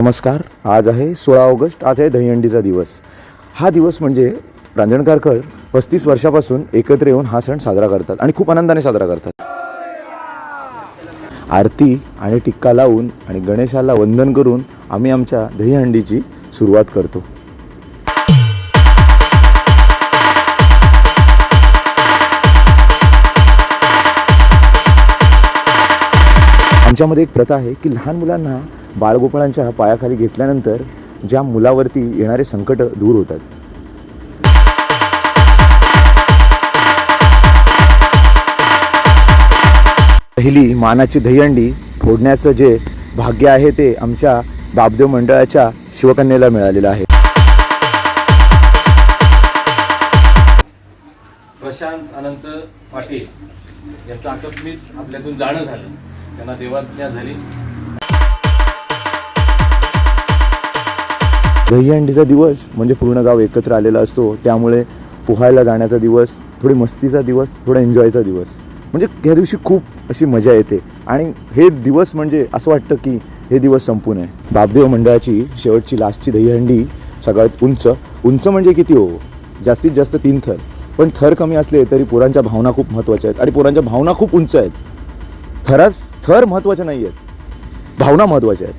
नमस्कार आज आहे सोळा ऑगस्ट आज आहे दहीहंडीचा दिवस. हा दिवस म्हणजे रांजणकारकर पस्तीस वर्षापासून एकत्र येऊन हा सण साजरा करतात आणि खूप आनंदाने साजरा करतात. आरती आणि टिक्का लावून आणि गणेशाला वंदन करून आम्ही आमच्या दहीहंडीची सुरुवात करतो. आमच्यामध्ये एक प्रथा आहे की लहान मुलांना बाळगोपाळांच्या पायाखाली घेतल्यानंतर ज्या मुलावरती येणारे संकट दूर होतात. पहिली मानाची दहीहंडी फोडण्याचं जे भाग्य आहे ते आमच्या बापदेव मंडळाच्या शिवकन्येला मिळालेलं आहे. प्रशांत अनंत पाटील यांचं आकस्मित आपल्यातून जाणं झालं. त्यांना देवाज्ञा झाली. दहीहंडीचा दिवस म्हणजे पूर्ण गाव एकत्र आलेला असतो. त्यामुळे पोहायला जाण्याचा दिवस थोडी मस्तीचा दिवस थोडा एन्जॉयचा दिवस. म्हणजे ह्या दिवशी खूप अशी मजा येते. आणि हे दिवस म्हणजे असं वाटतं की हे दिवस संपून आहे. बापदेव मंडळाची शेवटची लास्टची दहीहंडी सगळ्यात उंच. उंच म्हणजे किती हो? जास्तीत जास्त तीन थर. पण थर कमी असले तरी पोरांच्या भावना खूप महत्त्वाच्या आहेत. आणि पोरांच्या भावना खूप उंच आहेत. थराच थर महत्त्वाच्या नाही आहेत भावना महत्त्वाच्या आहेत.